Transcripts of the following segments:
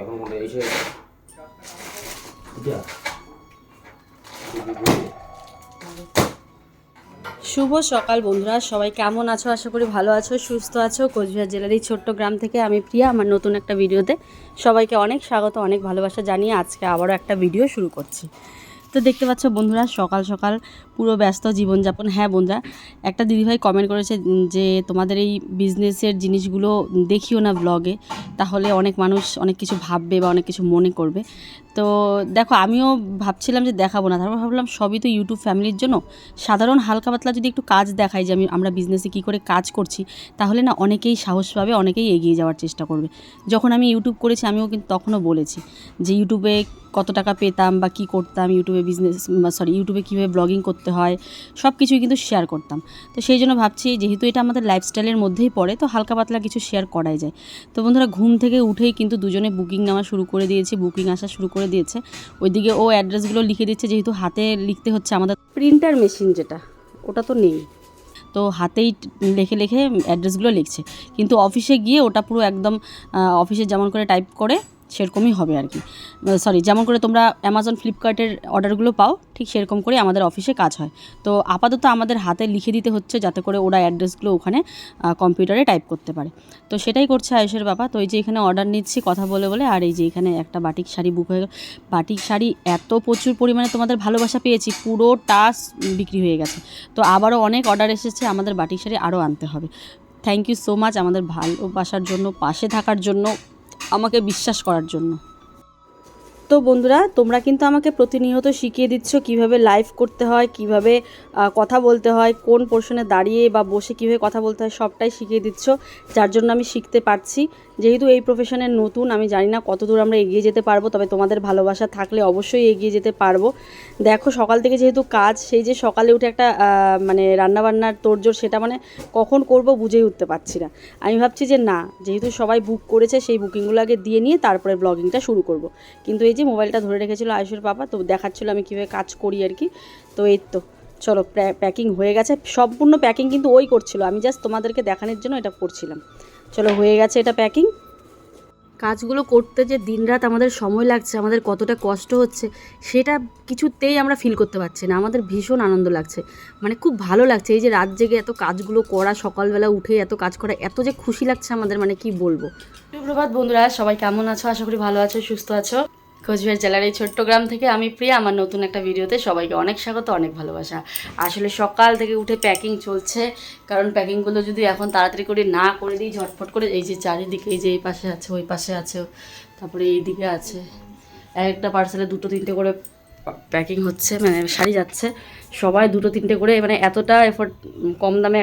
এখন মনে এসে শুভ সকাল বন্ধুরা সবাই কেমন আছো? আশা করি ভালো আছো সুস্থ আছো। কোচবিহার জেলার এই ছোট্ট গ্রাম থেকে আমি প্রিয়া আমার নতুন একটা ভিডিওতে সবাইকে অনেক স্বাগত অনেক ভালোবাসা জানিয়ে আজকে আবারও একটা ভিডিও শুরু করছি। তো দেখতে পাচ্ছ বন্ধুরা, সকাল সকাল পুরো ব্যস্ত জীবনযাপন। হ্যাঁ বন্ধুরা, একটা দিদিভাই কমেন্ট করেছে যে তোমাদের এই বিজনেসের জিনিসগুলো দেখিও না ব্লগে তাহলে অনেক মানুষ অনেক কিছু ভাববে বা অনেক কিছু মনে করবে। তো দেখো, আমিও ভাবছিলাম যে দেখাবো না। তারপর ভাবলাম সবই তো ইউটিউব ফ্যামিলির জন্য। সাধারণ হালকা পাতলা যদি একটু কাজ দেখাই যে আমি, আমরা বিজনেসে কী করে কাজ করছি, তাহলে না অনেকেই সাহস পাবে, অনেকেই এগিয়ে যাওয়ার চেষ্টা করবে। যখন আমি ইউটিউব করেছি, আমিও কিন্তু তখনও বলেছি যে ইউটিউবে কত টাকা পেতাম বা কী করতাম ইউটিউবে বিজনেস সরি ইউটিউবে কীভাবে ব্লগিং করতে হয় সব কিছুই কিন্তু শেয়ার করতাম। তো সেই জন্য ভাবছি, যেহেতু এটা আমাদের লাইফস্টাইলের মধ্যেই পড়ে, তো হালকা পাতলা কিছু শেয়ার করাই যায়। তো বন্ধুরা, ঘুম থেকে উঠেই কিন্তু দুজনে বুকিং নেওয়া শুরু করে দিয়েছি বুকিং আসা শুরু করে দিয়েছে। ওইদিকে ও অ্যাড্রেসগুলো লিখে দিচ্ছে যেহেতু হাতে লিখতে হচ্ছে আমাদের। প্রিন্টার মেশিন যেটা ওটা তো নেই। তো হাতেই লেখে লেখে অ্যাড্রেসগুলো লিখছে। কিন্তু অফিসে গিয়ে ওটা পুরো একদম অফিসে যেমন করে টাইপ করে সেরকমই হবে আর কি। সরি যেমন করে তোমরা অ্যামাজন ফ্লিপকার্টের অর্ডারগুলো পাও, ঠিক সেরকম করে আমাদের অফিসে কাজ হয়। তো আপাতত আমাদের হাতে লিখে দিতে হচ্ছে যাতে করে ওরা অ্যাড্রেসগুলো ওখানে কম্পিউটারে টাইপ করতে পারে। তো সেটাই করছে আয়ুষের বাবা। তো এই যে এখানে অর্ডার নিচ্ছি কথা বলে বলে, আর এই যে এখানে একটা বাটিক শাড়ি বুক হয়ে গেল। বাটিক শাড়ি এত প্রচুর পরিমাণে তোমাদের ভালোবাসা পেয়েছি পুরো টাস বিক্রি হয়ে গেছে। তো আবারও অনেক অর্ডার এসেছে, আমাদের বাটিক শাড়ি আরও আনতে হবে। থ্যাংক ইউ সো মাচ আমাদের ভালোবাসার জন্য, পাশে থাকার জন্য। আমাকে বিশ্বাস করার জন্য। তো বন্ধুরা, তোমরা কিন্তু আমাকে প্রতিনিয়ত শিখিয়ে দিচ্ছ কীভাবে লাইভ করতে হয়, কীভাবে কথা বলতে হয়, কোন পোর্শনে দাঁড়িয়ে বা বসে কীভাবে কথা বলতে হয়, সবটাই শিখিয়ে দিচ্ছ, যার জন্য আমি শিখতে পারছি। যেহেতু এই প্রফেশনের নতুন, আমি জানি না কত দূর আমরা এগিয়ে যেতে পারব, তবে তোমাদের ভালোবাসা থাকলে অবশ্যই এগিয়ে যেতে পারব। দেখো, সকাল থেকে যেহেতু কাজ, সেই যে সকালে উঠে একটা মানে রান্নাবান্নার তোড়জোড়, সেটা মানে কখন করব বুঝেই উঠতে পারছি না। আমি ভাবছি যে না, যেহেতু সবাই বুক করেছে, সেই বুকিংগুলো আগে দিয়ে নিয়ে তারপরে ব্লগিংটা শুরু করব। কিন্তু এই যে মোবাইলটা ধরে রেখেছিল আয়ুষের পাপা, তো দেখাচ্ছিল আমি কীভাবে কাজ করি আর কি। তো এই তো, চলো প্যাকিং হয়ে গেছে। সম্পূর্ণ প্যাকিং কিন্তু ওই করছিল। আমি জাস্ট তোমাদেরকে দেখানোর জন্য এটা করছিলাম। চলো, হয়ে গেছে এটা প্যাকিং কাজগুলো করতে যে দিনরাত আমাদের সময় লাগছে, আমাদের কতটা কষ্ট হচ্ছে, সেটা কিছুতেই আমরা ফিল করতে পারছি না। আমাদের ভীষণ আনন্দ লাগছে। মানে খুব ভালো লাগছে এই যে রাত জেগে এত কাজগুলো করা, সকালবেলা উঠে এত কাজ করা, এত যে খুশি লাগছে আমাদের মানে কি বলব? সুপ্রভাত বন্ধুরা, সবাই কেমন আছো? আশা করি ভালো আছো, সুস্থ আছো। কোচবিহার জেলার এই ছোট্ট গ্রাম থেকে আমি প্রিয়া, আমার নতুন একটা ভিডিওতে সবাইকে অনেক স্বাগত, অনেক ভালোবাসা। আসলে সকাল থেকে উঠে প্যাকিং চলছে, কারণ প্যাকিংগুলো যদি এখন তাড়াতাড়ি করে না করে দিই ঝটফট করে, এই যে চারিদিকে, এই যে এই পাশে আছে, ওই পাশে আছে, তারপরে এই দিকে আছে। এক একটা পার্সেলে দুটো, তিনটে করে প্যাকিং হচ্ছে মানে শাড়ি যাচ্ছে। সবাই দুটো, তিনটে করে মানে এতটা এফোর্ট কম দামে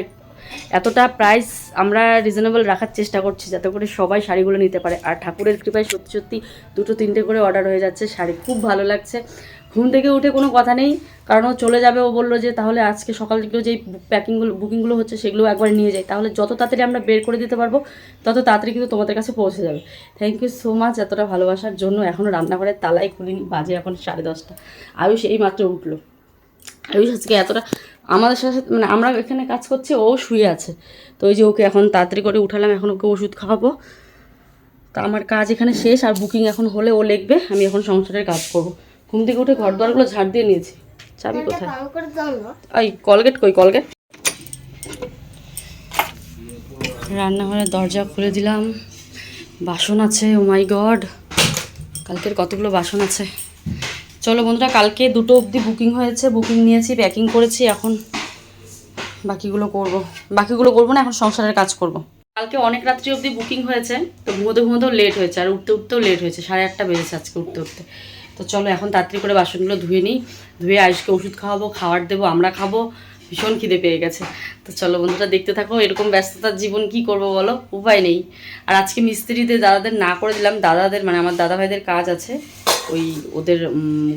এতটা প্রাইস আমরা রিজনেবল রাখার চেষ্টা করছি যাতে করে সবাই শাড়িগুলো নিতে পারে। আর ঠাকুরের কৃপায় সত্যি সত্যি দুটো তিনটে করে অর্ডার হয়ে যাচ্ছে, শাড়ি খুব ভালো লাগছে। ঘুম থেকে উঠে কোনো কথা নেই, কারণ ও চলে যাবে, ও বলল যে তাহলে আজকে সকাল থেকে যেই প্যাকিংগুলো বুকিংগুলো হচ্ছে সেগুলো একবার নিয়ে যাই। তাহলে যত তাড়াতাড়ি আমরা বের করে দিতে পারব, তত তাড়াতাড়ি কিন্তু তোমাদের কাছে পৌঁছে যাবে। থ্যাংক ইউ সো মাচ এতটা ভালোবাসার জন্য। এখনও রান্নাঘরের তালাই খুলিনি, বাজে এখন সাড়ে দশটা। আয়ুষ এই মাত্র উঠল। আয়ুষ আজকে এতটা আমাদের সাথে মানে আমরা এখানে কাজ করছি ও শুয়ে আছে। তো ওই যে ওকে এখন তাড়াতাড়ি করে উঠালাম এখন ওকে ওষুধ খাওয়াবো। তা আমার কাজ এখানে শেষ আর বুকিং এখন হলে ও লিখবে আমি এখন সংসারের কাজ করব। ঘুম থেকে উঠে ঘর দোয়ারগুলো ঝাড় দিয়ে নিয়েছি। চাবি কোথায়? ওই কলগেট কই কলগেট রান্নাঘরের দরজা খুলে দিলাম। বাসন আছে ও মাই গড। কালকের কতগুলো বাসন আছে? চলো বন্ধুরা, কালকে দুটো অবধি বুকিং হয়েছে বুকিং নিয়েছি প্যাকিং করেছি, এখন বাকিগুলো করব। বাকিগুলো করব না, এখন সংসারের কাজ করব। কালকে অনেক রাত্রি অবধি বুকিং হয়েছে, তো ঘুমোতে ঘুমোতেও লেট হয়েছে, আর উঠতে উঠতেও লেট হয়েছে, সাড়ে আটটা বেজেছে আজকে উঠতে উঠতে। তো চলো, এখন তাড়াতাড়ি করে বাসনগুলো ধুয়ে নিই, ধুয়ে আইসকে ওষুধ খাওয়াবো, খাবার দেবো, আমরা খাব ভীষণ খিদে পেয়ে গেছে। তো চলো বন্ধুরা, দেখতে থাকো এরকম ব্যস্ততার জীবন কি করব বলো? উপায় নেই। আর আজকে মিস্ত্রিদের, দাদাদের না করে দিলাম। দাদাদের মানে আমার দাদা ভাইদের কাজ আছে। ওই ওদের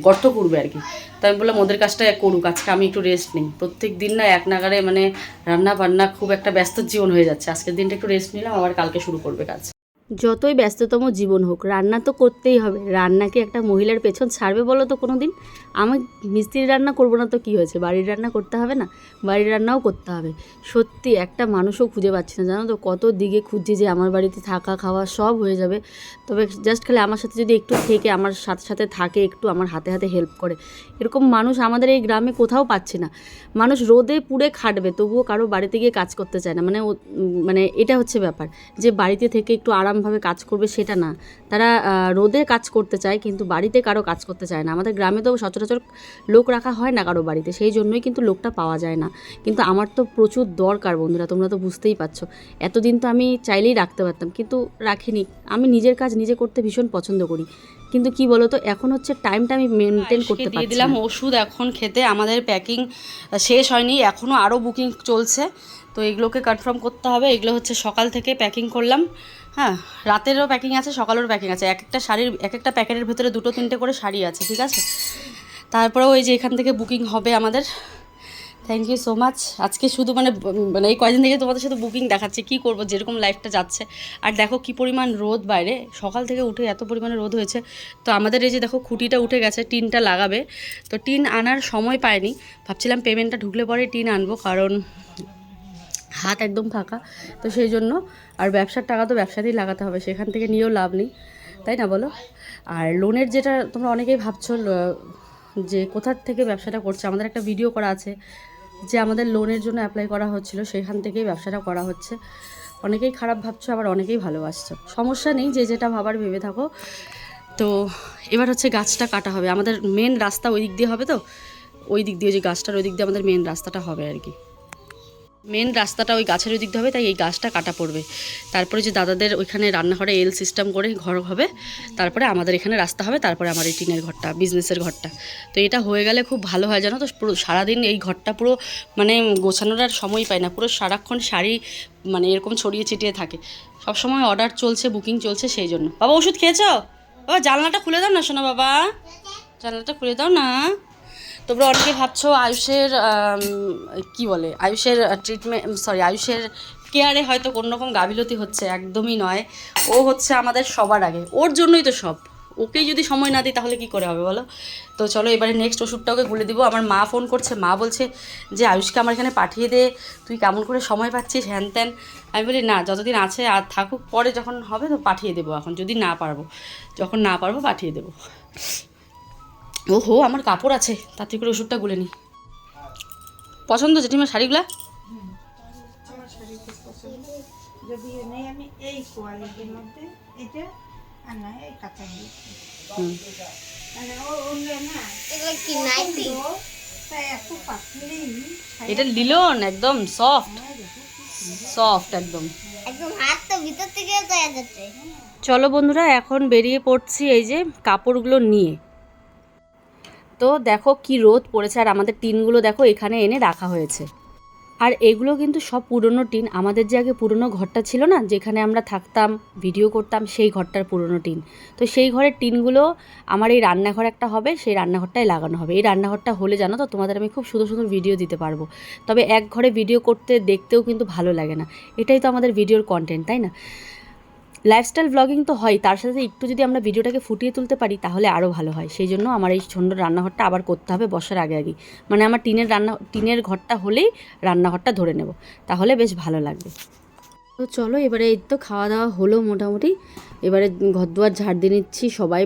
গর্ত করবে আর কি। তো আমি বললাম, ওদের কাজটা করুক। আজকে আমি একটু রেস্ট নিই। প্রত্যেক দিন না এক নাগারে মানে রান্না বান্না খুব একটা ব্যস্ত জীবন হয়ে যাচ্ছে। আজকের দিনটা একটু রেস্ট নিলাম, আবার কালকে শুরু করবে কাজ। যতই ব্যস্ততম জীবন হোক, রান্না তো করতেই হবে। রান্নাকে একটা মহিলার পেছন ছাড়বে বলো তো কোনো দিন আমি মিস্ত্রি রান্না করব না তো কী হয়েছে? বাড়ির রান্না করতে হবে না? বাড়ির রান্নাও করতে হবে। সত্যি একটা মানুষও খুঁজে পাচ্ছি না, জানো তো? কত দিকে খুঁজছি যে আমার বাড়িতে থাকা, খাওয়া সব হয়ে যাবে। তবে জাস্ট খালি আমার সাথে যদি একটু থেকে, আমার সাথে সাথে থাকে, একটু আমার হাতে হাতে হেল্প করে। এরকম মানুষ আমাদের এই গ্রামে কোথাও পাচ্ছি না। মানুষ রোদে পুড়ে খাটবে, তবুও কারও বাড়িতে গিয়ে কাজ করতে চায় না। মানে মানে এটা হচ্ছে ব্যাপার যে বাড়িতে থেকে একটু আরামভাবে কাজ করবে সেটা না। তারা রোদে কাজ করতে চায় কিন্তু বাড়িতে কারও কাজ করতে চায় না। আমাদের গ্রামে তো সচরাচর লোক রাখা হয় না কারও বাড়িতে সেই জন্যই কিন্তু লোকটা পাওয়া যায় না। কিন্তু আমার তো প্রচুর দরকার বন্ধুরা তোমরা তো বুঝতেই পারছ। এতদিন তো আমি চাইলেই রাখতে পারতাম কিন্তু রাখিনি। আমি নিজের কাজ নিজে করতে ভীষণ পছন্দ করি। কিন্তু কি বলো তো এখন হচ্ছে টাইমটা আমি মেনটেন করতে দিয়ে পারছি দিলাম ওষুধ এখন খেতে আমাদের প্যাকিং শেষ হয়নি এখনও আরও বুকিং চলছে। তো এগুলোকে কনফার্ম করতে হবে এগুলো হচ্ছে সকাল থেকে প্যাকিং করলাম। হ্যাঁ রাতেরও প্যাকিং আছে, সকালেরও প্যাকিং আছে। এক একটা শাড়ির, এক একটা প্যাকেটের ভেতরে দুটো, তিনটে করে শাড়ি আছে, ঠিক আছে? তারপরেও ওই যে এখান থেকে বুকিং হবে আমাদের। থ্যাংক ইউ সো মাচ আজকে শুধু মানে মানে এই কয়দিন থেকে তোমাদের সাথে বুকিং দেখাচ্ছে, কি করব, যেরকম লাইফটা যাচ্ছে। আর দেখো কি পরিমাণ রোদ বাইরে। সকাল থেকে উঠে এত পরিমাণে রোদ হয়েছে। তো আমাদের এই যে দেখো, খুঁটিটা উঠে গেছে, টিনটা লাগাবে। তো টিন আনার সময় পায়নি ভাবছিলাম পেমেন্টটা ঢুকলে পরে টিন আনব, কারণ হাত একদম ফাঁকা। তো সেই জন্য আর ব্যবসার টাকা তো ব্যবসাতেই লাগাতে হবে, সেখান থেকে নিয়েও লাভ নেই। তাই না বলো? আর লোনের যেটা তোমরা অনেকেই ভাবছ যে কোথার থেকে ব্যবসাটা করছে, আমাদের একটা ভিডিও করা আছে, যে আমাদের লোনের জন্য অ্যাপ্লাই করা হচ্ছিল, সেখান থেকেই ব্যবসাটা করা হচ্ছে। অনেকেই খারাপ ভাবছ, আবার অনেকেই ভালোবাসছো। সমস্যা নেই, যে যেটা ভাবার ভেবে থাকো। তো এবার হচ্ছে গাছটা কাটা হবে। আমাদের মেন রাস্তা ওই দিক দিয়ে হবে তো? ওই দিক দিয়ে যে গাছটার ওই দিক দিয়ে আমাদের মেন রাস্তাটা হবে আর কি। মেন রাস্তাটা ওই গাছের ওই হবে, তাই এই গাছটা কাটা পড়বে। তারপরে যে দাদাদের ওইখানে রান্নাঘরে এল সিস্টেম করে ঘর হবে, তারপরে আমাদের এখানে রাস্তা হবে, তারপরে আমার এই টিনের ঘরটা বিজনেসের ঘরটা। তো এটা হয়ে গেলে খুব ভালো হয় জানো তো, পুরো সারাদিন এই ঘরটা পুরো মানে গোছানোর আর সময় পায় না, পুরো সারাক্ষণ শাড়ি মানে এরকম ছড়িয়ে ছিটিয়ে থাকে। সব সময় অর্ডার চলছে বুকিং চলছে সেই জন্য। বাবা, ওষুধ খেয়েছো? বাবা, জানলাটা খুলে দাও না শোনো বাবা। জানলাটা খুলে দাও না। তোমরা অনেকে ভাবছ আয়ুষের কি বলে, আয়ুষের ট্রিটমেন্ট সরি আয়ুষের কেয়ারে হয়তো কোনো রকম গাফিলতি হচ্ছে, একদমই নয়। ও হচ্ছে আমাদের সবার আগে, ওর জন্যই তো সব। ওকেই যদি সময় না দিই, তাহলে কি করে হবে বলো? তো চলো এবারে নেক্সট ওষুধটা ওকে গুলে দিব। আমার মা ফোন করছে, মা বলছে যে, আয়ুষকে আমার এখানে পাঠিয়ে দে, তুই কেমন করে সময় পাচ্ছিস, হ্যান ত্যান। আমি বলি, না, যতদিন আছে আর থাকুক, পরে যখন হবে তো পাঠিয়ে দেবো এখন, যদি না পারব, যখন না পারব পাঠিয়ে দেবো। ও হো আমার কাপড় আছে। তাতে করে ওষুধটা গুলে নি। পছন্দ জেঠিমার শাড়িগুলা? নেই এটা লিলন, একদম সফট সফট একদম একদম। চলো বন্ধুরা, এখন বেরিয়ে পড়ছি এই যে কাপড়গুলো নিয়ে। তো দেখো কি রোদ পড়েছে, আর আমাদের টিনগুলো দেখো এখানে এনে রাখা হয়েছে। আর এগুলো কিন্তু সব পুরনো টিন, আমাদের যে আগে পুরনো ঘরটা ছিল না, যেখানে আমরা থাকতাম ভিডিও করতাম, সেই ঘরটার পুরনো টিন। তো সেই ঘরের টিনগুলো আমার এই রান্নাঘর একটা হবে, সেই রান্নাঘরটাই লাগানো হবে। এই রান্নাঘরটা হলে জানো তো, তোমাদের আমি খুব সুন্দর সুন্দর ভিডিও দিতে পারব। তবে এক ঘরে ভিডিও করতে, দেখতেও কিন্তু ভালো লাগে না। এটাই তো আমাদের ভিডিওর কন্টেন্ট তাই না? লাইফস্টাইল ব্লগিং তো হয়, তার সাথে একটু যদি আমরা ভিডিওটাকে ফুটিয়ে তুলতে পারি, তাহলে আরও ভালো হয়। সেই জন্য আমার এই সুন্দর রান্নাঘরটা আবার করতে হবে বসার আগে আগে মানে আমার টিনের রান্না, টিনের ঘরটা হলেই রান্নাঘরটা ধরে নেব। তাহলে বেশ ভালো লাগবে। তো চলো, এবারে এই তো খাওয়া দাওয়া হলো মোটামুটি। এবারে ঘর দুয়ার ঝাড় দিয়ে নিচ্ছি, সবাই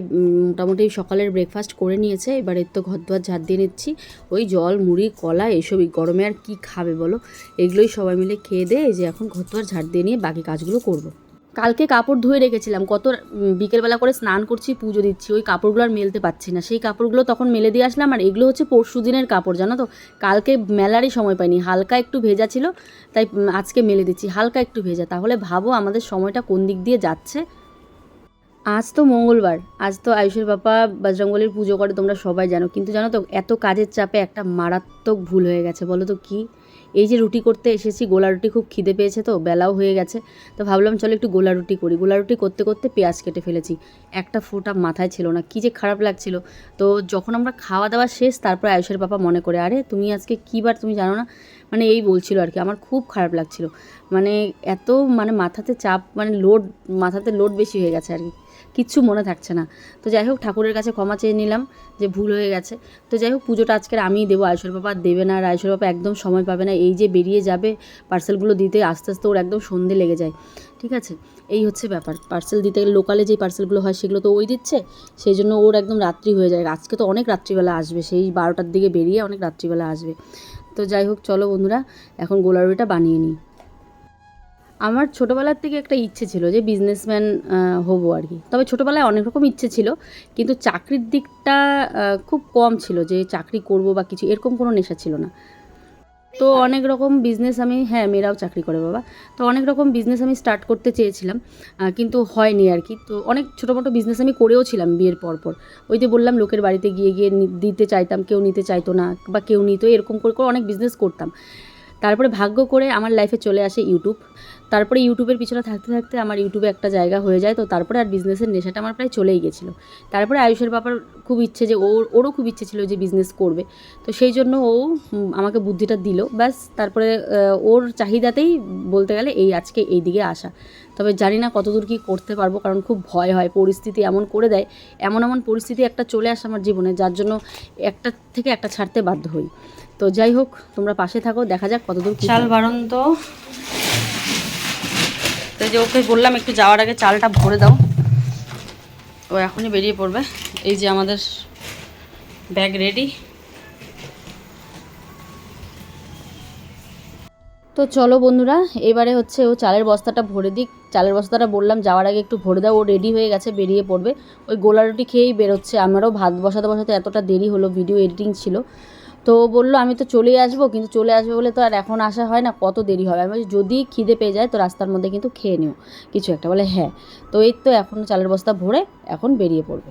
মোটামুটি সকালের ব্রেকফাস্ট করে নিয়েছে। এবারে তো ঘর দুয়ার ঝাড় দিয়ে নিচ্ছি। ওই জল, মুড়ি, কলা এসবই গরমে আর কি খাবে বলো? এগুলোই সবাই মিলে খেয়ে দিয়ে যে এখন ঘর দুয়ার ঝাড় দিয়ে নিয়ে বাকি কাজগুলো করব। কালকে কাপড় ধুয়ে রেখেছিলাম। কত বিকেলবেলা করে স্নান করছি, পুজো দিচ্ছি, ওই কাপড়গুলো আর মেলতে পারছি না। সেই কাপড়গুলো তখন মেলে দিয়ে আসলাম, আর এগুলো হচ্ছে পরশু দিনের কাপড়, জানো তো? কালকে মেলারই সময় পাইনি, হালকা একটু ভেজা ছিল, তাই আজকে মেলে দিচ্ছি, হালকা একটু ভেজা। তাহলে ভাবো আমাদের সময়টা কোন দিক দিয়ে যাচ্ছে। আজ তো মঙ্গলবার, আজ তো আয়ুষের বাবা বজরঙ্গলির পুজো করে, তোমরা সবাই জানো। কিন্তু জানো তো, এত কাজের চাপে একটা মারাত্মক ভুল হয়ে গেছে, বলো তো কি? এই যে রুটি করতে এসেছি, গোলা রুটি খুব খিদে পেয়েছে তো, বেলাও হয়ে গেছে। তো ভাবলাম চলো একটু গোলা রুটি করি। গোলা রুটি করতে করতে পেঁয়াজ কেটে ফেলেছি। একটা ফোঁটা মাথায় ছিল না, কী যে খারাপ লাগছিল। তো যখন আমরা খাওয়া দাওয়া শেষ, তারপর আয়ুষের বাবা মনে করে, আরে, তুমি আজকে কী বার, তুমি জানো না? মানে এই বলছিল আর কি। আমার খুব খারাপ লাগছিল। মানে এত মানে মাথাতে চাপ মানে লোড মাথাতে লোড বেশি হয়ে গেছে আর কি। কিচ্ছু মনে থাকছে না। তো যাই হোক, ঠাকুরের কাছে ক্ষমা চেয়ে নিলাম যে ভুল হয়ে গেছে। তো যাই হোক, পুজোটা আজকের আমিই দেবো। আয়ুষের বাবা দেবে না আর আয়ুষের বাবা একদম সময় পাবে না। এই যে বেরিয়ে যাবে পার্সেলগুলো দিতে আস্তে আস্তে ওর একদম সন্ধে লেগে যায়। ঠিক আছে? এই হচ্ছে ব্যাপার। পার্সেল দিতে গেলে লোকালে যে পার্সেলগুলো হয় সেগুলো তো ওই দিচ্ছে। সেই জন্য ওর একদম রাত্রি হয়ে যায়। আজকে তো অনেক রাত্রিবেলা আসবে। সেই বারোটার দিকে বেরিয়ে অনেক রাত্রিবেলা আসবে। তো যাই হোক, চলো বন্ধুরা, এখন গোলারুটিটা বানিয়ে নিই। আমার ছোটোবেলার থেকে একটা ইচ্ছে ছিল যে বিজনেসম্যান হব আর কি। তবে ছোটোবেলায় অনেক রকম ইচ্ছে ছিল, কিন্তু চাকরির দিকটা খুব কম ছিল যে চাকরি করব বা কিছু, এরকম কোনো নেশা ছিল না। তো অনেক রকম বিজনেস আমি হ্যাঁ মেয়েরাও চাকরি করে বাবা। তো অনেক রকম বিজনেস আমি স্টার্ট করতে চেয়েছিলাম কিন্তু হয়নি আর কি। তো অনেক ছোটো মোটো বিজনেস আমি করেও ছিলাম বিয়ের পর পর। ওই যে বললাম, লোকের বাড়িতে গিয়ে গিয়ে দিতে চাইতাম, কেউ নিতে চাইতো না বা কেউ নিত, এরকম করে করে অনেক বিজনেস করতাম। তারপরে ভাগ্য করে আমার লাইফে চলে আসে ইউটিউব তারপরে ইউটিউবের পিছনে থাকতে থাকতে আমার ইউটিউবে একটা জায়গা হয়ে যায়, তো তারপরে আর বিজনেসের নেশাটা আমার প্রায় চলেই গেছিল। তারপরে আয়ুষের বাবার খুব ইচ্ছে যে ওর, ওরও খুব ইচ্ছে ছিল যে বিজনেস করবে, তো সেই জন্য ও আমাকে বুদ্ধিটা দিল। ব্যাস, তারপরে ওর চাহিদাতেই বলতে গেলে এই আজকে এই দিকে আসা। তবে জানি না কতদূর কী করতে পারব, কারণ খুব ভয় হয়, পরিস্থিতি এমন করে দেয়, এমন এমন পরিস্থিতি একটা চলে আসে আমার জীবনে, যার জন্য একটা থেকে একটা ছাড়তে বাধ্য হই। তো যাই হোক, তোমরা পাশে থাকো, দেখা যাক কতদূর চাল। বারণ তো এই যে ওকে বললাম একটু যাওয়ার আগে চালটা ভরে দাও। ও এখনই বেরিয়ে পড়বে। এই যে আমাদের ব্যাগ রেডি তো চলো বন্ধুরা, এবারে হচ্ছে ও চালের বস্তাটা ভরে দিক। চালের বস্তাটা বললাম যাওয়ার আগে একটু ভরে দাও, ও রেডি হয়ে গেছে, বেরিয়ে পড়বে। ওই গোলা রুটি খেয়েই বেরোচ্ছে। আমারও ভাত বসাতে বসাতে এতটা দেরি হলো ভিডিও এডিটিং ছিল। তো বলল আমি তো চলেই আসব কিন্তু চলে আসবে বলে তো আর এখন আসা হয় না কত দেরি হবে? আমি বলছি, যদি খিদে পেয়ে যায় তো রাস্তার মধ্যে কিন্তু খেয়ে নিও। কিছু একটা বলে হ্যাঁ। তো এই তো এখন চালের বস্তা ভরে এখন বেরিয়ে পড়বে।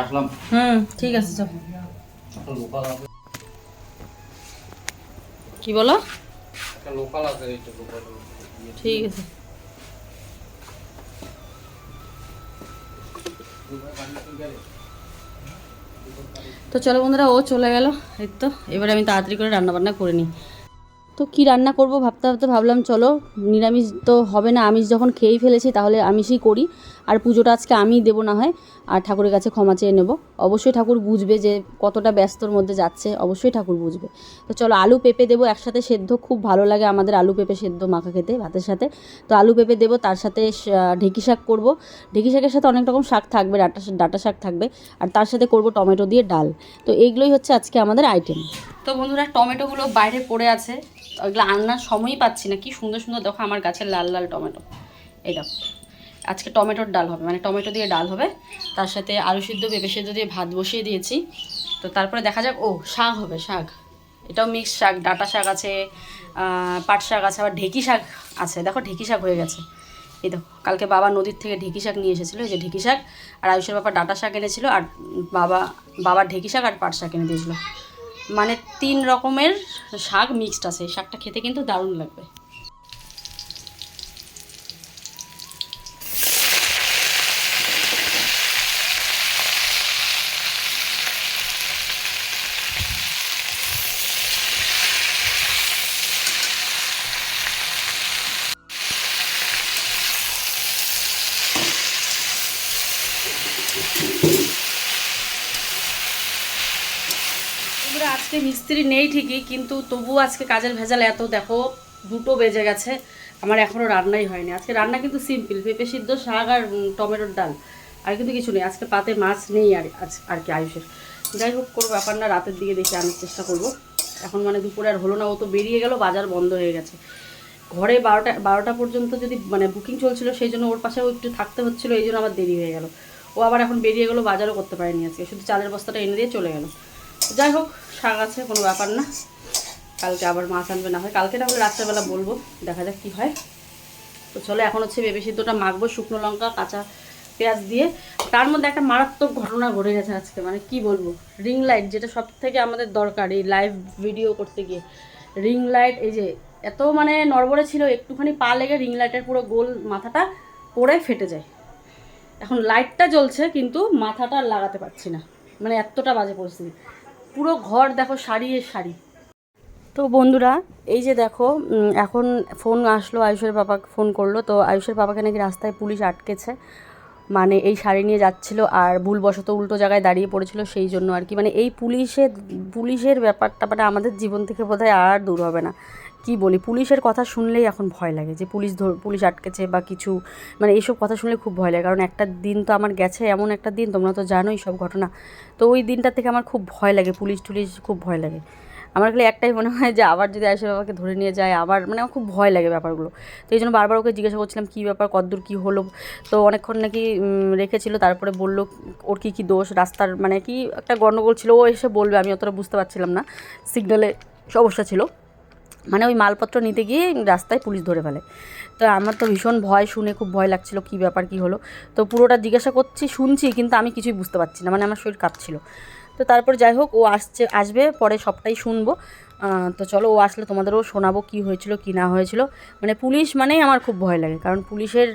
আসলাম। হুম ঠিক আছে চল। কি বলো? ঠিক আছে। তো চলো বন্ধুরা ও চলে গেল। এই তো এবারে আমি তাড়াতাড়ি করে রান্না বান্না করে নিই। তো কি রান্না করব ভাবতে ভাবতে ভাবলাম চলো নিরামিষ তো হবে না আমিষ যখন খেয়েই ফেলেছি তাহলে আমিষই করি। আর পুজোটা আজকে আমিই দেবো না হয়, আর ঠাকুরের কাছে ক্ষমা চেয়ে নেব। অবশ্যই ঠাকুর বুঝবে যে কতটা ব্যস্তর মধ্যে যাচ্ছে, অবশ্যই ঠাকুর বুঝবে। তো চলো আলু পেঁপে দেবো, একসাথে সেদ্ধ খুব ভালো লাগে আমাদের আলু পেঁপে সেদ্ধ মাখা খেতে, ভাতের সাথে। তো আলু পেঁপে দেবো, তার সাথে ঢেঁকি শাক করব। ঢেঁকি শাকের সাথে অনেক রকম শাক থাকবে, ডাটা ডাটা শাক থাকবে। আর তার সাথে করব টমেটো দিয়ে ডাল। তো এইগুলোই হচ্ছে আজকে আমাদের আইটেম তো বন্ধুরা, টমেটোগুলো বাইরে পড়ে আছে। ওইগুলো আনার সময়ই পাচ্ছি না। কি সুন্দর সুন্দর দেখো আমার গাছের লাল লাল টমেটো। দেখো। আজকে টমেটোর ডাল হবে মানে টমেটো দিয়ে ডাল হবে। তার সাথে আলু সিদ্ধ, পেঁপে সিদ্ধ দিয়ে ভাত বসিয়ে দিয়েছি। তো তারপরে দেখা যাক ও শাক হবে, শাক। এটাও মিক্স শাক, ডাটা শাক আছে পাট শাক আছে, আবার ঢেকি শাক আছে। দেখো, ঢেকি শাক হয়ে গেছে। এই দেখো, কালকে বাবা নদীর থেকে ঢেকি শাক নিয়ে এসেছিল, এই যে ঢেকি শাক। আর আয়ুষের বাবা ডাটা শাক এনেছিল, আর বাবা বাবার ঢেকি শাক আর পাট শাক এনে দিয়েছিলো। মানে তিন রকমের শাক মিক্সড আছে। শাকটা খেতে কিন্তু দারুণ লাগবে এগুলো আজকে মিস্ত্রি নেই ঠিকই, কিন্তু তবু আজকে কাজের ভেজাল এত, দেখো, দুটো বেজে গেছে। আমার এখনও রান্নাই হয়নি। আজকে রান্না কিন্তু সিম্পল পেঁপে সিদ্ধ, শাক আর টমেটোর ডাল। আর কিন্তু কিছু নেই। আজকে পাতে মাছ নেই আর, আজ- আর কি আয়ুষের। যাই হোক কোনো ব্যাপার না, রাতের দিকে দেখে আনার চেষ্টা করব। এখন মানে দুপুরে আর হলো না, ও তো বেরিয়ে গেল, বাজার বন্ধ হয়ে গেছে। ঘরে বারোটা বারোটা পর্যন্ত যদি মানে বুকিং চলছিল, সেই জন্য ওর পাশেও একটু থাকতে হচ্ছিল, এই জন্য আমার দেরি হয়ে গেল। ও আবার এখন বেরিয়ে গেলো, বাজারও করতে পারেনি আজকে। শুধু চালের বস্তাটা এনে দিয়ে চলে গেল। যাই হোক, শাক আছে, কোনো ব্যাপার না। কালকে আবার মাছ আনবে, না হয় কালকে না হলে রাত্রেবেলা বলব, দেখা যাক কী হয়। তো চলো, এখন হচ্ছে বেবি সিদ্ধটা মাখবো, শুকনো লঙ্কা, কাঁচা পেঁয়াজ দিয়ে। তার মধ্যে একটা মারাত্মক ঘটনা ঘটে গেছে আজকে মানে কি বলব? রিং লাইট যেটা সব থেকে আমাদের দরকার এই লাইভ ভিডিও করতে গিয়ে। রিং লাইট এই যে এত মানে নড়বড়ে ছিল, একটুখানি পা লেগে রিং লাইটের পুরো গোল মাথাটা পড়ে ফেটে যায়। এখন লাইটটা জ্বলছে, কিন্তু মাথাটা লাগাতে পারছি না। মানে এতটা বাজে পরিস্থিতি। পুরো ঘর দেখো শাড়ি এর শাড়ি। তো বন্ধুরা, এই যে দেখো এখন ফোন আসলো আয়ুষের বাবা ফোন করল। তো আয়ুষের বাবাকে নাকি রাস্তায় পুলিশ আটকেছে। মানে এই শাড়ি নিয়ে যাচ্ছিল আর ভুলবশত উল্টো জায়গায় দাঁড়িয়ে পড়েছিল সেই জন্য আর কি। মানে এই পুলিশের পুলিশের ব্যাপারটা মানে আমাদের জীবন থেকে বোধহয় আর দূর হবে না। কি বলি, পুলিশের কথা শুনলেই এখন ভয় লাগে যে পুলিশ ধর, পুলিশ আটকেছে বা কিছু মানে এইসব কথা শুনলে খুব ভয় লাগে। কারণ একটা দিন তো আমার গেছে, এমন একটা দিন, তোমরা তো জানোই সব ঘটনা। তো ওই দিনটা থেকে আমার খুব ভয় লাগে, পুলিশ টুলিশ খুব ভয় লাগে। আমার খালি একটাই মনে হয় যে আবার যদি আয়সা বাবাকে ধরে নিয়ে যায়, আবার মানে আমার খুব ভয় লাগে ব্যাপারগুলো। তো এই জন্য বারবার ওকে জিজ্ঞাসা করছিলাম, কী ব্যাপার কদ্দূর কী হলো? তো অনেকক্ষণ নাকি রেখেছিল, তারপরে বলল, ওর কী কী দোষ? রাস্তার মানে কি একটা গণ্ডগোল ছিল, ও এসে বলবে, আমি অতটা বুঝতে পারছিলাম না। সিগন্যালে সমস্যা ছিল। মানে ওই মালপত্র নিতে গিয়ে রাস্তায় পুলিশ ধরে ফেলে। তো আমার তো ভীষণ ভয়, শুনে খুব ভয় লাগছিল কী ব্যাপার, কী হলো। তো পুরোটা জিজ্ঞাসা করছি, শুনছি, কিন্তু আমি কিছুই বুঝতে পারছি না মানে আমার শরীর কাঁপছিল। তো তারপর যাই হোক, ও আসছে, আসবে, পরে সবটাই শুনব। তো চলো, ও আসলে তোমাদেরও শোনাবো কী হয়েছিল, কী না হয়েছিল। মানে পুলিশ মানেই আমার খুব ভয় লাগে, কারণ পুলিশের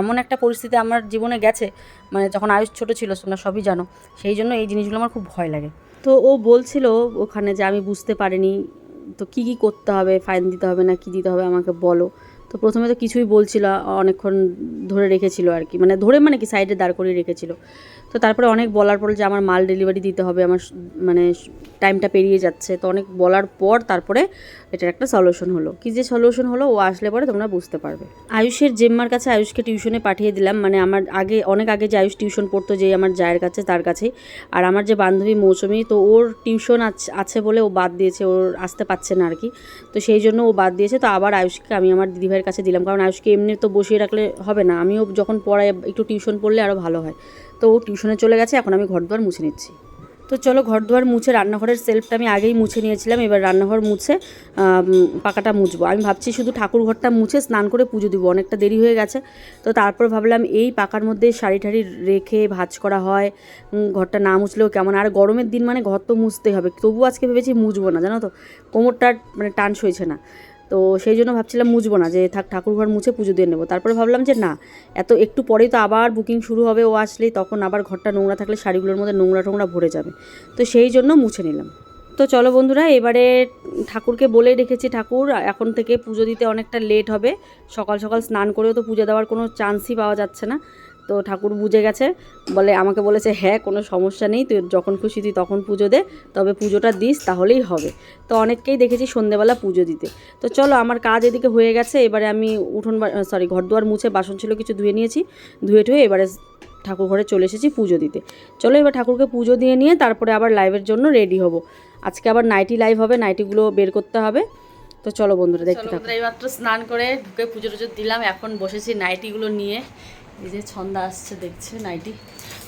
এমন একটা পরিস্থিতি আমার জীবনে গেছে মানে যখন আয়ুষ ছোটো ছিল, তোমরা সবই জানো, সেই জন্য এই জিনিসগুলো আমার খুব ভয় লাগে। তো ও বলছিল ওখানে যে আমি বুঝতে পারিনি তো কী কী করতে হবে? ফাইন দিতে হবে না কী দিতে হবে আমাকে বলো। তো প্রথমে তো কিছুই বলছিল, অনেকক্ষণ ধরে রেখেছিল আর কি। মানে ধরে মানে কি সাইডে দাঁড় করিয়ে রেখেছিল। তো তারপরে অনেক বলার পর যে আমার মাল ডেলিভারি দিতে হবে, আমার মানে টাইমটা পেরিয়ে যাচ্ছে, তো অনেক বলার পর তারপরে এটার একটা সলিউশন হলো। কী যে সলিউশন হলো, ও আসলে পরে তোমরা বুঝতে পারবে। আয়ুষের জেম্মার কাছে আয়ুষকে টিউশনে পাঠিয়ে দিলাম মানে আমার আগে, অনেক আগে যে আয়ুষ টিউশন পড়তো যে আমার জায়ের কাছে, তার কাছেই আর আমার যে বান্ধবী মৌসুমি, তো ওর টিউশন আছে বলে ও বাদ দিয়েছে, ওর আসতে পারছে না আর কি তো সেই জন্য ও বাদ দিয়েছে, তো আবার আয়ুষকে আমি আমার দিদিভাইয়ের কাছে দিলাম, কারণ আয়ুষকে এমনি তো বসিয়ে রাখলে হবে না। আমিও যখন পড়াই, একটু টিউশন পড়লে আরও ভালো হয়। তো ও টিউশনে চলে গেছে, এখন আমি ঘর দুয়ার মুছে নিচ্ছি। তো চলো ঘর দুয়ার মুছে রান্নাঘরের সেলফটা আমি আগেই মুছে নিয়েছিলাম, এবার রান্নাঘর মুছে পাকাটা মুছবো। আমি ভাবছি শুধু ঠাকুর ঘরটা মুছে স্নান করে পুজো দিব, অনেকটা দেরি হয়ে গেছে। তো তারপর ভাবলাম এই পাকার মধ্যে শাড়ি টাড়ি রেখে ভাজ করা হয় ঘরটা না মুছলেও কেমন? আর গরমের দিন মানে ঘর তো মুছতেই হবে তবু আজকে ভেবেছি মুছবো না, জানো তো? কোমরটা মানে টান সইছে না। তো সেই জন্য ভাবছিলাম মুছবো না, যে থাক ঠাকুর ঘর মুছে পুজো দিয়ে নেব। তারপরে ভাবলাম যে না, এত একটু পরেই তো আবার বুকিং শুরু হবে ও আসলেই তখন আবার ঘরটা নোংরা থাকলে শাড়িগুলোর মধ্যে নোংরা টোংরা ভরে যাবে। তো সেই জন্য মুছে নিলাম। তো চলো বন্ধুরা, এবারে ঠাকুরকে বলেই রেখেছি ঠাকুর, এখন থেকে পুজো দিতে অনেকটা লেট হবে। সকাল সকাল স্নান করেও তো পুজো দেওয়ার কোনো চান্সই পাওয়া যাচ্ছে না। তো ঠাকুর বুঝে গেছে বলে আমাকে বলেছে হ্যাঁ কোনো সমস্যা নেই তুই যখন খুশি তুই তখন পুজো দে তবে পুজোটা দিস তাহলেই হবে। তো অনেককেই দেখেছি সন্ধেবেলা পুজো দিতে। তো চলো আমার কাজ এদিকে হয়ে গেছে এবারে আমি উঠোন সরি ঘর দুয়ার মুছে বাসন ছিল কিছু ধুয়ে নিয়েছি ধুয়ে টুয়ে এবারে ঠাকুর ঘরে চলে এসেছি পুজো দিতে। চলো এবার ঠাকুরকে পুজো দিয়ে নিয়ে তারপরে আবার লাইভের জন্য রেডি হব। আজকে আবার নাইটি লাইভ হবে নাইটিগুলো বের করতে হবে। তো চলো বন্ধুরা দেখতে থাকো। এইমাত্র স্নান করে ঢুকে পুজো টুজো দিলাম এখন বসেছি নাইটিগুলো নিয়ে। এই যে ছন্দা আসছে দেখছে নাইটি।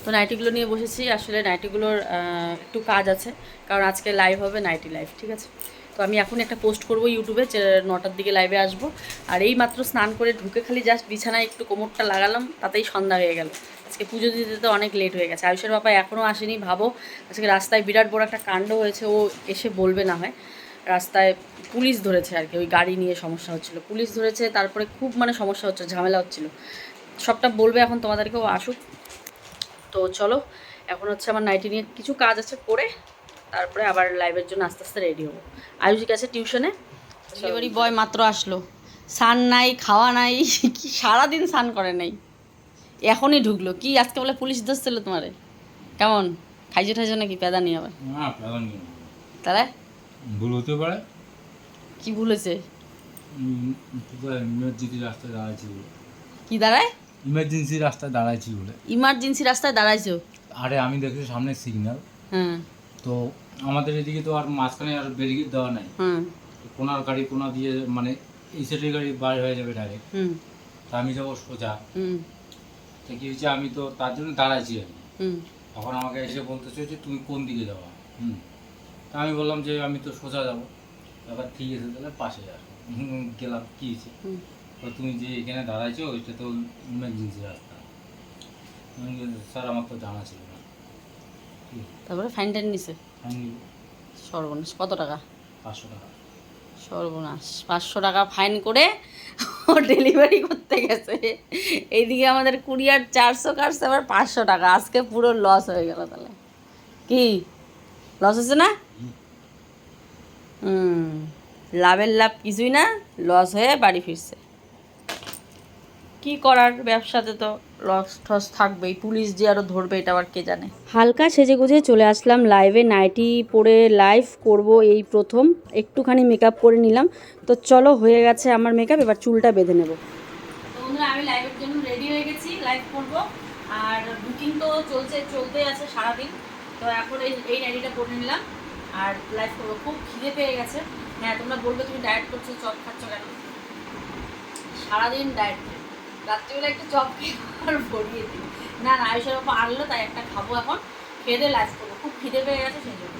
তো নাইটিগুলো নিয়ে বসেছি। আসলে নাইটিগুলোর একটু কাজ আছে, কারণ আজকে লাইভ হবে নাইটি লাইভ ঠিক আছে? তো আমি এখন একটা পোস্ট করব ইউটিউবে নটার দিকে লাইভে আসব। আর এই মাত্র স্নান করে ঢুকে খালি জাস্ট বিছানায় একটু কোমরটা লাগালাম, তাতেই সন্ধ্যা হয়ে গেল। আজকে পুজো দিতে তো অনেক লেট হয়ে গেছে। আয়ুষের বাবা এখনও আসেনি, ভাবো। আজকে রাস্তায় বিরাট বড় একটা কাণ্ড হয়েছে, ও এসে বলবে না হয়। রাস্তায় পুলিশ ধরেছে আর কি, ওই গাড়ি নিয়ে সমস্যা হচ্ছিল। পুলিশ ধরেছে, তারপরে খুব মানে সমস্যা হচ্ছে, ঝামেলা হচ্ছিল। সবটা বলবে এখন তোমাদেরকে ও আসুক। তো চলো এখন হচ্ছে আমার নাইটি নিয়ে কিছু কাজ আছে করে তারপরে আবার লাইভের জন্য আস্তে আস্তে রেডি হব। আয়ুষিক আছে টিউশনে ডেলিভারি বয় মাত্র আসলো। সান নাই খাওয়া নাই কি সারাদিন স্নান করে নাই। এখনই ঢুকলো। কি আজকে বলে পুলিশ ধরছিল তোমারে? কেমন? খাইছো ঠাইছো নাকি? পেদা নিয়ে আবার? না পেলাম নি তাহলে? ভুল হতে পারে। কি ভুল হয়েছে? কি দাঁড়ায়? ইমার্জেন্সি রাস্তায় দাঁড়াইছি বলে। ইমার্জেন্সি রাস্তায় দাঁড়াইছো? আরে আমি দেখছি সামনে সিগন্যাল। হ্যাঁ। তো আমাদের এদিকে তো আর মাঝখানে আর ব্যারিকেড দেওয়া নাই। হুম কোনার গাড়ি কোনা দিয়ে মানে এই সাইডের গাড়ি বার হয়ে যাবে ডাইরেক্ট হুম। তা আমি যাব সোজা। হুম। তো কি হয়েছে আমি তো তার জন্য দাঁড়াইছি আমি হুম। তখন আমাকে এসে বলতেছে যে তুমি কোন দিকে যাওয়া হুম। তা আমি বললাম যে আমি তো সোজা যাব। এবার ঠিক আছে তাহলে পাশে যা গেলাম কী হয়েছে? হুম। তো তুমি যে এখানে দাঁড়াইছো ওইটা তো ইমার্জেন্সি রাস্তা। স্যার আমার তো জানা ছিল না। তারপরে ফাইন টাইন নিছে? সর্বনাশ কত টাকা? পাঁচশো টাকা। সর্বনাশ পাঁচশো টাকা ফাইন করে ও ডেলিভারি করতে গেছে। এইদিকে আমাদের কুরিয়ার চারশো কাটছে আবার পাঁচশো টাকা। আজকে পুরো লস হয়ে গেল তাহলে। কি? লস হচ্ছে না? হুম। লাভের লাভ কিছুই না লস হয়ে বাড়ি ফিরছে। কি করার ব্যবসাতে তো লস টস থাকবেই। পুলিশ যে আরও ধরবে এটা আবার কে জানে? হালকা সেজে গুজে চলে আসলাম লাইভে নাইটি পরে লাইভ করব এই প্রথম। একটুখানি মেকআপ করে নিলাম। তো চলো হয়ে গেছে আমার মেকআপ এবার চুলটা বেঁধে নেব। বন্ধুরা আমি লাইভের জন্য রেডি হয়ে গেছি লাইভ করব। আর বুকিং তো চলছে চলতেই আছে সারাদিন। তো এখন এই এই নাইটিটা পরে নিলাম। আর লাইভ করব। খুব খিদে পেয়ে গেছে। হ্যাঁ তোমরা বলবে তুমি ডায়েট করছ চপ খাচ্ছ কেন? সারাদিন ডায়েট রাত্রিবেলা একটু চপ খেয়ে আর ভরিয়ে দিই। না না আয়ুষের ওপর আনলো তাই একটা খাব এখন। খেয়ে দিয়ে করব। খুব খিদে পেয়ে গেছে সেই জন্য।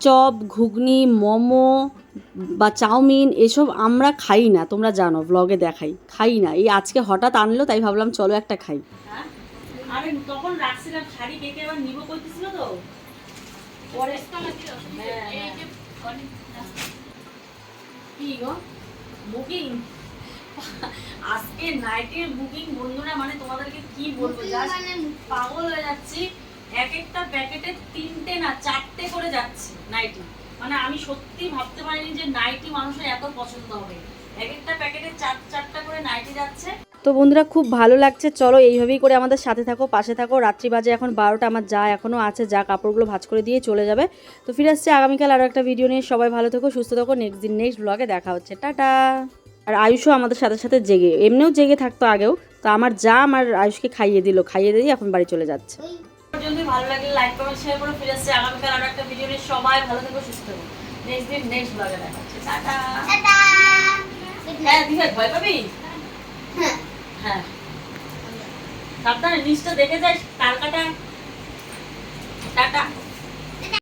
চপ ঘুগনি মোমো বা চাউমিন এসব আমরা খাই না। তোমরা জানো ব্লগে দেখাই। খাই না। এই আজকে হঠাৎ আনলো তাই ভাবলাম চলো একটা খাই। হ্যাঁ? আমি তখন রাখছিলাম শাড়ি কেটে আবার নিব কইতেছিল তো। পরে হ্যাঁ, হ্যাঁ। কি গো? বুকিং আজকে নাইটের বুকিং বন্ধুরা মানে তোমাদেরকে কি বলব? পাগল হয়ে যাচ্ছি। এক একটা প্যাকেটে তিনটে না চারটে করে যাচ্ছে নাইটি মানে আমি সত্যি ভাবতে পারিনি যে নাইটি মানুষের এত পছন্দ হবে। এক একটা প্যাকেটে চার চারটা করে নাইটি যাচ্ছে। তো বন্ধুরা খুব ভালো লাগছে। চলো এইভাবেই করে আমাদের সাথে থাকো পাশে থাকো। রাত্রি বাজে এখন বারোটা আমার যা এখনও আছে যা কাপড়গুলো ভাঁজ করে দিয়ে চলে যাবে। তো ফিরে আসছে আগামীকাল আরও একটা ভিডিও নিয়ে। সবাই ভালো থেকো সুস্থ থাকো। নেক্সট দিন নেক্সট ব্লগে দেখা হচ্ছে। টাটা! আর আয়ুষও আমাদের সাথে সাথে জেগে এমনিও জেগে থাকতো আগেও। তো আমার যা আমার আয়ুষকে খাইয়ে দিল খাইয়ে দিয়ে এখন বাড়ি চলে যাচ্ছে। পর্যন্ত ভালো লাগলে লাইক কমেন্ট শেয়ার করে ফিরে আসছে আগামীকাল আরও একটা ভিডিও নিয়ে। সবাই ভালো থেকো সুস্থ থেকো। নেক্সট দিন নেক্সট ব্লগে দেখা হচ্ছে। টাটা! টাটা! হ্যাঁ দিদি ভয় পাবি? হ্যাঁ। সাবধানে নিচটা দেখে যাস তার কাটা টাটা।